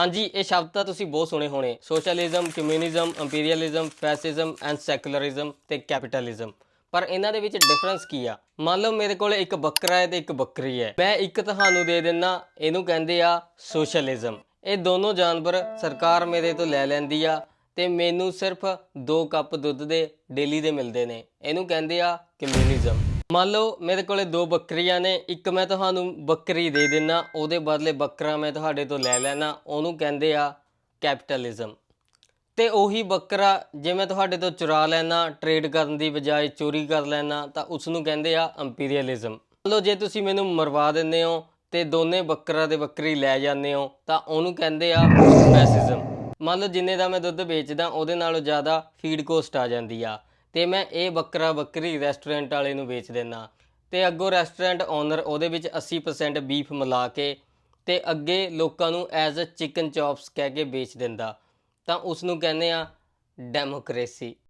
ਹਾਂਜੀ, ਇਹ ਸ਼ਬਦ ਤਾਂ ਤੁਸੀਂ ਬਹੁਤ ਸੁਣੇ ਹੋਣੇ। Socialism, communism, imperialism, fascism and secularism ਤੇ ਕੈਪੀਟਲਿਜ਼ਮ। ਪਰ ਇਹਨਾਂ ਦੇ ਵਿੱਚ ਡਿਫਰੈਂਸ ਕੀ ਆ? ਮੰਨ ਲਓ ਮੇਰੇ ਕੋਲ ਇੱਕ ਬੱਕਰਾ ਹੈ ਤੇ ਇੱਕ ਬੱਕਰੀ ਹੈ। ਮੈਂ ਇੱਕ ਤੁਹਾਨੂੰ ਦੇ ਦਿੰਨਾ, ਇਹਨੂੰ ਕਹਿੰਦੇ ਆ ਸੋਸ਼ਲਿਜ਼ਮ। ਇਹ ਦੋਨੋਂ ਜਾਨਵਰ ਸਰਕਾਰ ਮੇਰੇ ਤੋਂ ਲੈ ਲੈਂਦੀ ਆ ਤੇ ਮੈਨੂੰ ਸਿਰਫ 2 ਕੱਪ ਦੁੱਧ ਦੇ, ਡੇਲੀ ਦੇ ਮਿਲਦੇ ਨੇ। ਇਹਨੂੰ ਕਹਿੰਦੇ ਆ ਕਮਿਊਨਿਜ਼ਮ। ਮੰਨ ਲਓ ਮੇਰੇ ਕੋਲੇ ਦੋ ਬੱਕਰੀਆਂ ਨੇ, ਇੱਕ ਮੈਂ ਤੁਹਾਨੂੰ ਬੱਕਰੀ ਦੇ ਦਿੰਨਾ, ਉਹਦੇ ਬਦਲੇ ਬੱਕਰਾ ਮੈਂ ਤੁਹਾਡੇ ਤੋਂ ਲੈ ਲੈਣਾ, ਉਹਨੂੰ ਕਹਿੰਦੇ ਆ ਕੈਪੀਟਲਿਜ਼ਮ। ਤੇ ਉਹੀ ਬੱਕਰਾ ਜੇ ਮੈਂ ਤੁਹਾਡੇ ਤੋਂ ਚੁਰਾ ਲੈਣਾ, ਟ੍ਰੇਡ ਕਰਨ ਦੀ ਬਜਾਏ ਚੋਰੀ ਕਰ ਲੈਣਾ, ਤਾਂ ਉਸ ਨੂੰ ਕਹਿੰਦੇ ਆ ਇੰਪੀਰੀਅਲਿਜ਼ਮ ਮੰਨ ਲਓ ਜੇ ਤੁਸੀਂ ਮੈਨੂੰ ਮਰਵਾ ਦਿੰਦੇ ਹੋ ਤੇ ਦੋਨੇ ਬੱਕਰਾ ਤੇ ਬੱਕਰੀ ਲੈ ਜਾਂਦੇ ਹੋ, ਤਾਂ ਉਹਨੂੰ ਕਹਿੰਦੇ ਆ ਫੈਸਿਜ਼ਮ ਮੰਨ ਲਓ ਜਿੰਨੇ ਦਾ ਮੈਂ ਦੁੱਧ ਵੇਚਦਾ, ਉਹਦੇ ਨਾਲੋਂ ਜ਼ਿਆਦਾ ਫੀਡ ਕੋਸਟ ਆ ਜਾਂਦੀ ਆ। ਤੇ ਮੈਂ ਇਹ ਬੱਕਰਾ ਬੱਕਰੀ ਰੈਸਟੋਰੈਂਟ ਵਾਲੇ ਨੂੰ ਵੇਚ ਦਿੰਨਾ। ਤੇ ਅੱਗੋਂ ਰੈਸਟੋਰੈਂਟ ਓਨਰ ਉਹਦੇ ਵਿੱਚ 80% ਬੀਫ ਮਿਲਾ ਕੇ ਤੇ ਅੱਗੇ ਲੋਕਾਂ ਨੂੰ ਐਜ਼ ਅ ਚਿਕਨ ਚੌਪਸ ਕਹਿ ਕੇ ਵੇਚ ਦਿੰਦਾ। ਤਾਂ ਉਸ ਨੂੰ ਕਹਿੰਦੇ ਆ ਡੈਮੋਕ੍ਰੇਸੀ